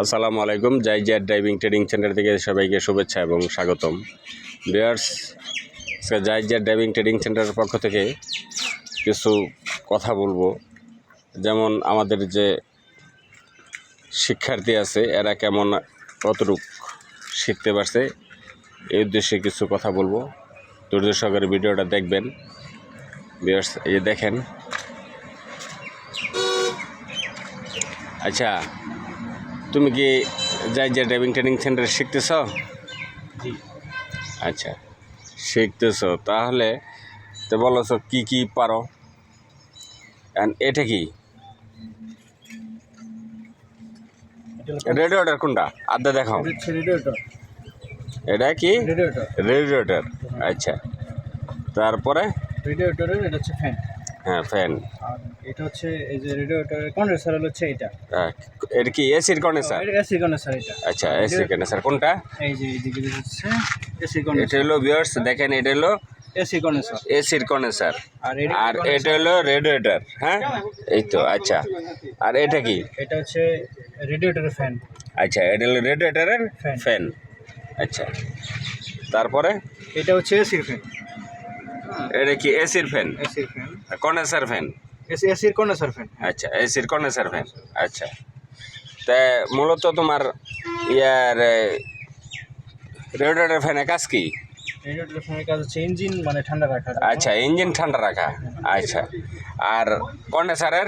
আসসালামু আলাইকুম জাই জাইজার ড্রাইভিং ট্রেনিং সেন্টার থেকে সবাইকে শুভেচ্ছা এবং স্বাগতম। বিয়ার্স জাইজার ড্রাইভিং ট্রেনিং সেন্টারের পক্ষ থেকে কিছু কথা বলব। যেমন আমাদের যে শিক্ষার্থী আছে, এরা কেমন কতটুক শিখতে পারছে, এই উদ্দেশ্যে কিছু কথা বলব। সহকারে ভিডিওটা দেখবেন। বিয়ার্স এই দেখেন। আচ্ছা তুমি কি যাই যে ড্রাইভিং ট্রেনিং সেন্টারে শিখতেছ? আচ্ছা শিখতেছ। তাহলে তো বলছ কি কি পারো? এটা কি? রেডিওটার কোনটা? আদা দেখাও। এটা এটা কি? রেডিওটার রেডিওটার আচ্ছা। তারপরে? রেডিওটারের এটা হচ্ছে ফ্যান হ্যাঁ ফ্যান আর এটা হচ্ছে এই যে কন্ডেন্সার হচ্ছে এটা এটা কি এসির কন্ডেন্সার এটা এসি কন্ডেন্সার এটা। আচ্ছা কন্ডেন্সার কোনটা? এই যে এইদিকে হচ্ছে এসি এটা হলো ভিউয়ার্স দেখেন এটা হলো এসি কন্ডেন্সার এসির কন্ডেন্সার আর এটা হলো রেডিয়েটর হ্যাঁ? এই তো আচ্ছা। আর এটা কি? এটা হচ্ছে ফ্যান আচ্ছা এটা হলো রেডিয়েটরের ফ্যান আচ্ছা। তারপরে? এটা হচ্ছে এসির ফ্যান এটা কি এসির ফ্যান এসির ফ্যান কন্ডেন্সার ফ্যান এসি এসির কন্ডেন্সার ফ্যান আচ্ছা এসির কন্ডেন্সার ফ্যান আচ্ছা তা মূলত তোমার ইয়ার রেডিয়েটর ফ্যানের কাজ কি রেডিওটারের ফ্যানের কাজ হচ্ছে ইঞ্জিন মানে ঠান্ডা রাখা আচ্ছা ইঞ্জিন ঠান্ডা রাখা আচ্ছা আর কন্ডেন্সারের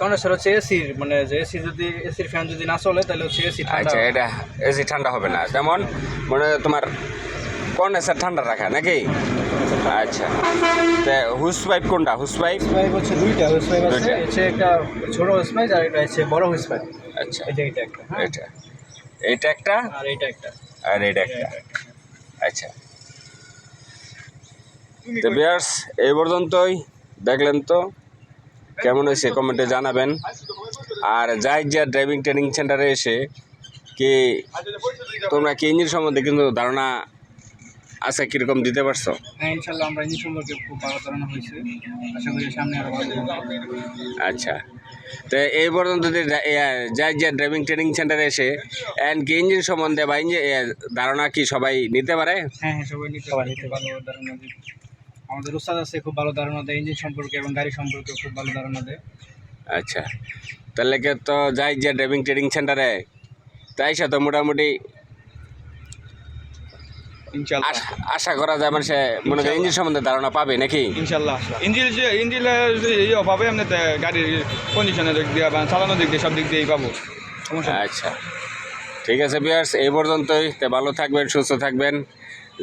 কন্ডেন্সার হচ্ছে এসির মানে যে এসি যদি এসির ফ্যান যদি না চলে তাহলে হচ্ছে এসি ঠান্ডা আচ্ছা এটা এসি ঠান্ডা হবে না যেমন মানে তোমার কন্ডেন্সার ঠান্ডা রাখা নাকি আচ্ছা। তা হুস পাইপ কোনটা? হুস পাইপ পাইপ হচ্ছে দুইটা। হুইস পাইপ আছে হচ্ছে একটা ছোট হুইস পাইপ আর একটা হচ্ছে বড় হুইস পাইপ আচ্ছা। এটা এটা একটা হ্যাঁ। এটা। এটা একটা? আর এটা একটা। আর এটা একটা। আচ্ছা। তো বিয়ার্স এই পর্যন্তই। দেখলেন তো? কেমন হয়েছে? কমেন্টে জানাবেন। আর যাই যা ড্রাইভিং ট্রেনিং সেন্টারে এসে কি তোমরা কি ইঞ্জিন সম্বন্ধে কিন্তু ধারণা আছে কীরকম দিতে পারছ? হ্যাঁ ইনশাল্লাহ আমরা ইঞ্জিন সম্পর্কে খুব ভালো ধারণা হয়েছে আশা করি সামনে আরও ভালো আচ্ছা। তো এই পর্যন্ত যাই যে ড্রাইভিং ট্রেনিং সেন্টারে এসে অ্যান্ড কি ইঞ্জিন সম্বন্ধে বা ইঞ্জিন ধারণা কি সবাই নিতে পারে? হ্যাঁ হ্যাঁ সবাই নিতে পারে ভালো ধারণা আমাদের উস্তাদ আছে খুব ভালো ধারণা দেয় ইঞ্জিন সম্পর্কে এবং গাড়ি সম্পর্কে খুব ভালো ধারণা দেয়। আচ্ছা। তাহলে কি তো যাই যে ড্রাইভিং ট্রেনিং সেন্টারে তাই সাথে মোটামুটি ইনশাল্লাহ আশা- করা যায় মানে সে মনে করেন ইঞ্জিন সম্বন্ধে ধারণা পাবে নাকি? ইনশাল্লাহ ইঞ্জিল যে ইঞ্জিলের ইয়ে পাবে আপনি গাড়ির কন্ডিশনের দিক দিয়ে বা চালানোর দিক দিয়ে সব দিক দিয়েই পাবো। আচ্ছা। ঠিক আছে বিয়ার্স এই পর্যন্তই। তো ভালো থাকবেন সুস্থ থাকবেন।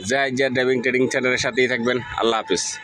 যে ড্রাইভিং ট্রেডিং চ্যানেলের সাথেই থাকবেন। আল্লাহ হাফিজ।